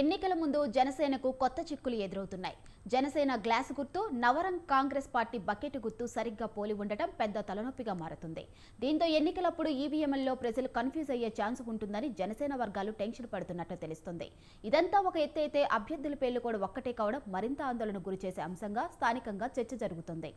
ఎన్నికల ముందు జనసేనకు కొత్త చిక్కులు ఎదురవుతున్నాయి. జనసేన గ్లాస్ గుర్తు నవరంగ్ కాంగ్రెస్ పార్టీ బకెట్ గుర్తు సరిగ్గా పోలి ఉండటం పెద్ద తలనొప్పిగా మారుతుంది. దీంతో ఎన్నికలప్పుడు ఈవీఎంలలో ప్రజలు కన్ఫ్యూజ్ అయ్యే ఛాన్స్ ఉంటుందని జనసేన వర్గాలు టెన్షన్ పడుతున్నట్లు తెలుస్తుంది. ఇదంతా ఒక ఎత్తు అయితే అభ్యర్థుల పేర్లు కూడా ఒక్కటే కావడం మరింత ఆందోళన గురిచేసే అంశంగా స్థానికంగా చర్చ జరుగుతుంది.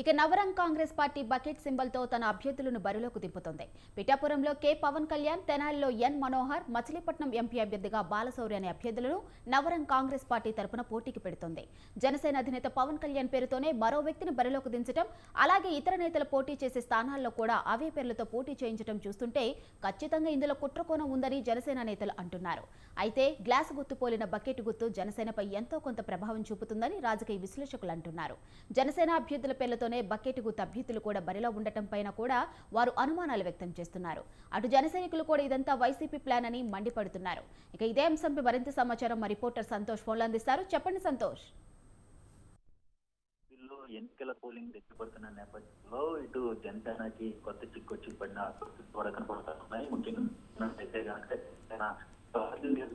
ఇక నవరంగ్ కాంగ్రెస్ పార్టీ బకెట్ సింబల్తో తన అభ్యర్థులను బరిలోకి దింపుతోంది. పిఠాపురంలో కె పవన్ కళ్యాణ్ తెనాలిలో ఎన్ మనోహర్ మచిలీపట్నం ఎంపీ అభ్యర్థిగా బాలశౌరి అనే అభ్యర్థులను నవరంగ్ కాంగ్రెస్ పార్టీ తరపున పోటీకి పెడుతోంది. జనసేన అధినేత పవన్ కళ్యాణ్ పేరుతోనే మరో వ్యక్తిని బరిలోకి దించడం అలాగే ఇతర నేతలు పోటీ చేసే స్థానాల్లో కూడా అవే పేర్లతో పోటీ చేయించడం చూస్తుంటే ఖచ్చితంగా ఇందులో కుట్రకోణం ఉందని జనసేన నేతలు అంటున్నారు. అయితే గ్లాస్ గుర్తు పోలిన బకెట్ గుర్తు జనసేనపై ఎంతో కొంత ప్రభావం చూపుతుందని రాజకీయ విశ్లేషకులు అంటున్నారు. జనసేన అభ్యర్థుల పేర్లతో బకెట్ బకెట్కు తభ్యతులు కూడా బరిలో ఉండటం పైన కూడా వారు అనుమానాలు వ్యక్తం చేస్తున్నారు. అటు జనసైనికులు కూడా ఇదంతా వైసీపీ ప్లాన్ అని మండిపడుతున్నారు. ఇక ఇదే అంశంపై మరింత సమాచారం మా రిపోర్టర్ సంతోష్ ఫోన్లు అందిస్తారు. చెప్పండి సంతోష్. ఎన్నికల పోలింగ్ దగ్గరపడుతున్న నేపథ్యంలో ఇటు జనసేనకి కొత్త చిక్కు వచ్చి పడిన కూడా కనపడుతున్నాయి. ముఖ్యంగా అయితే కనుక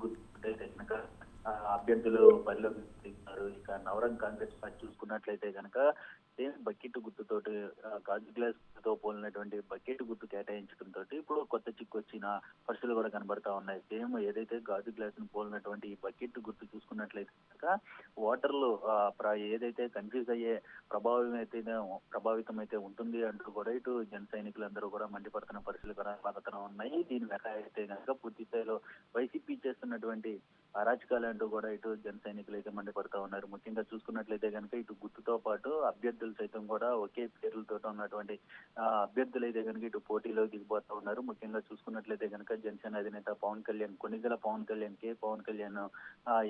గుర్తుంటే కనుక అభ్యర్థులు బరిలోకి ఇక నవరంగ్ కాంగ్రెస్ పార్టీ చూసుకున్నట్లయితే కనుక సేమ్ బకెట్ గుర్తుతోటి గాజు గ్లాస్తో పోలినటువంటి బకెట్ గుర్తు కేటాయించడంతో ఇప్పుడు కొత్త చిక్కు వచ్చిన పరిస్థితులు కూడా కనబడతా ఉన్నాయి. సేమ్ ఏదైతే గాజు గ్లాస్ను పోలినటువంటి ఈ బకెట్ గుర్తు చూసుకున్నట్లయితే కనుక ఓటర్లు ఏదైతే కన్ఫ్యూజ్ అయ్యే ప్రభావం అయితే ప్రభావితం అయితే ఉంటుంది అంటూ కూడా ఇటు జన సైనికులందరూ కూడా మండిపడుతున్న పరిస్థితులు కూడా కనబడుతూ ఉన్నాయి. దీని వెనక అయితే కనుక పూర్తి స్థాయిలో వైసీపీ చేస్తున్నటువంటి అరాచకాలు అంటూ కూడా ఇటు జన సైనికులు అయితే మండిపడుతూ ఉన్నారు. ముఖ్యంగా చూసుకున్నట్లయితే కనుక ఇటు గుర్తుతో పాటు అభ్యర్థులు సైతం కూడా ఒకే పేర్లతో ఉన్నటువంటి అభ్యర్థులు అయితే కనుక ఇటు పోటీలో దిగిపోతా ఉన్నారు. ముఖ్యంగా చూసుకున్నట్లయితే కనుక జనసేన అధినేత పవన్ కళ్యాణ్ కొన్నిగల పవన్ కళ్యాణ్ కే పవన్ కళ్యాణ్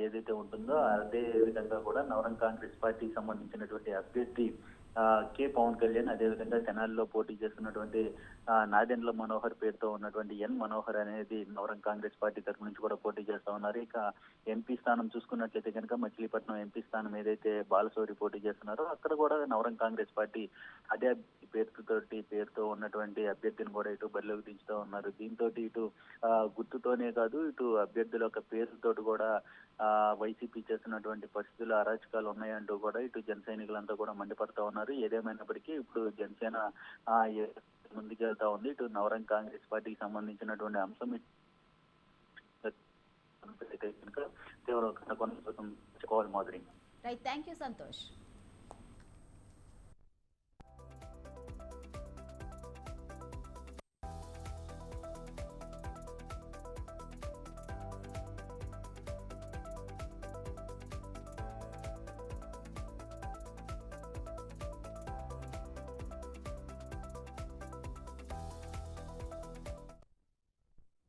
ఏదైతే ఉంటుందో అదే విధంగా కూడా నవరం కాంగ్రెస్ పార్టీకి సంబంధించినటువంటి అభ్యర్థి కె పవన్ కళ్యాణ్ అదేవిధంగా తెనాలిలో పోటీ చేస్తున్నటువంటి నాదెండ్ల మనోహర్ పేరుతో ఉన్నటువంటి ఎన్ మనోహర్ అనేది నవరం కాంగ్రెస్ పార్టీ తరఫు నుంచి కూడా పోటీ చేస్తా ఉన్నారు. ఇక ఎంపీ స్థానం చూసుకున్నట్లయితే కనుక మచిలీపట్నం ఎంపీ స్థానం ఏదైతే బాలశౌరి పోటీ చేస్తున్నారో అక్కడ కూడా నవరం కాంగ్రెస్ పార్టీ అదే పేరుతోటి పేరుతో ఉన్నటువంటి అభ్యర్థిని కూడా ఇటు బరిలోకి దించుతూ ఉన్నారు. దీంతో ఇటు గుర్తుతోనే కాదు ఇటు అభ్యర్థుల యొక్క పేరుతోటి కూడా వైసీపీ చేస్తున్నటువంటి పరిస్థితులు అరాచకాలు ఉన్నాయంటూ కూడా ఇటు జన సైనికులంతా కూడా మండిపడతా ఉన్నారు. ఏదేమైనప్పటికీ ఇప్పుడు జనసేన ముందుకెళ్తా ఉంది. ఇటు నవరంగ్ కాంగ్రెస్ పార్టీకి సంబంధించినటువంటి అంశం ఇటు తీవ్ర కొనసాగుతుంది మాదిరి రైట్ థ్యాంక్ యూ సంతోష్